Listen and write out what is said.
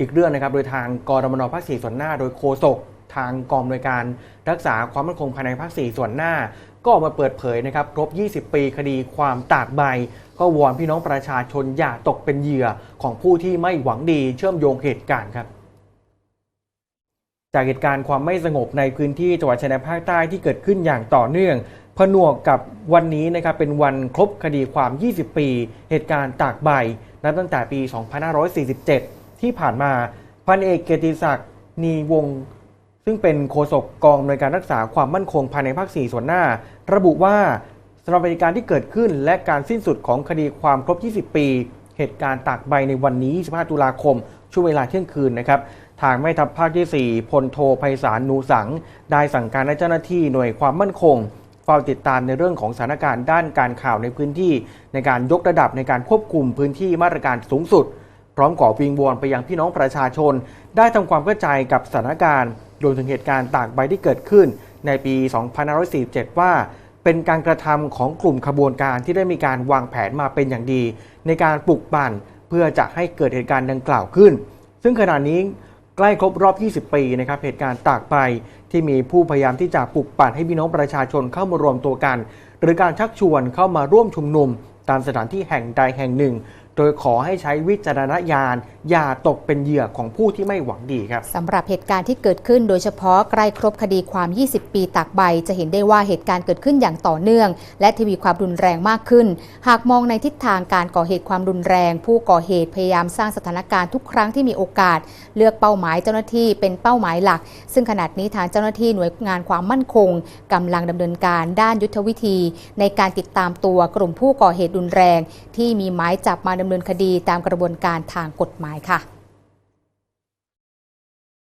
อีกเรื่องนะครับโดยทางกรมนภาค4ส่วนหน้า โดยโฆษกทางกองอำนวยการรักษาความมั่นคงภายในภาค4ส่วนหน้า ก็ออกมาเปิดเผยนะครับครบ 20 ปีคดีความตากใบ ก็วอนพี่น้องประชาชนอย่าตกเป็นเหยื่อของผู้ที่ไม่หวังดีเชื่อมโยงเหตุการณ์ครับจากเหตุการณ์ความไม่สงบในพื้นที่จังหวัดชายแดนภาคใต้ที่เกิดขึ้นอย่างต่อเนื่อง ผนวกกับวันนี้นะครับเป็นวันครบคดีความ 20 ปี เหตุการณ์ตากใบนับตั้งแต่ปี 2547 ที่ผ่านมาพันเอกเกียรติศักดิ์นีวง ซึ่งเป็นโฆษกกองอำนวยการรักษาความมั่นคงภายในภาค 4 ส่วนหน้า ระบุว่าสำหรับเหตุการณ์ที่เกิดขึ้นและการสิ้นสุดของคดีความครบ 20 ปี เหตุการณ์ตากใบในวันนี้ 25 ตุลาคม ช่วงเวลาเที่ยงคืนนะครับทางแม่ทัพภาคที่ 4พลโทไพศาลนูสัง ได้สั่งการให้เจ้าหน้าที่หน่วยความมั่นคงเฝ้าติดตามในเรื่องของสถานการณ์ด้านการข่าวในพื้นที่ ในการยกระดับในการควบคุมพื้นที่มาตรการสูงสุด พร้อมขอวิงวอนไปยังพี่น้องประชาชน ได้ทำความเข้าใจกับสถานการณ์รวมถึงเหตุการณ์ตากใบที่เกิดขึ้น ในปี 2547 ว่า เป็นการกระทำของกลุ่มขบวนการที่ได้มีการวางแผนมาเป็นอย่างดี ในการปลุกปั่นเพื่อจะให้เกิดเหตุการณ์ดังกล่าวขึ้น ซึ่งขณะนี้ใกล้ครบรอบ 20 ปีนะครับ เหตุการณ์ตากใบที่มีผู้พยายามที่จะปลุกปั่นให้พี่น้องประชาชนเข้ามารวมตัวกัน หรือการชักชวนเข้ามาร่วมชุมนุม ตามสถานที่แห่งใดแห่งหนึ่ง โดยขอให้ใช้วิจารณญาณ อย่าตกเป็นเหยื่อของผู้ที่ไม่หวังดีครับสำหรับเหตุการณ์ที่เกิดขึ้นโดยเฉพาะใกล้ครบคดีความ 20 ปีตากใบ จะเห็นได้ว่าเหตุการณ์เกิดขึ้นอย่างต่อเนื่อง และทวีความรุนแรงมากขึ้น หากมองในทิศทางการก่อเหตุความรุนแรง ผู้ก่อเหตุพยายามสร้างสถานการณ์ทุกครั้งที่มีโอกาส เลือกเป้าหมายเจ้าหน้าที่เป็นเป้าหมายหลัก ซึ่งขณะนี้ทางเจ้าหน้าที่หน่วยงานความมั่นคงกำลังดำเนินการด้านยุทธวิธี ในการติดตามตัวกลุ่มผู้ก่อเหตุรุนแรง ที่มีหมายจับมาดำเนินคดีตามกระบวนการทางกฎหมายค่ะ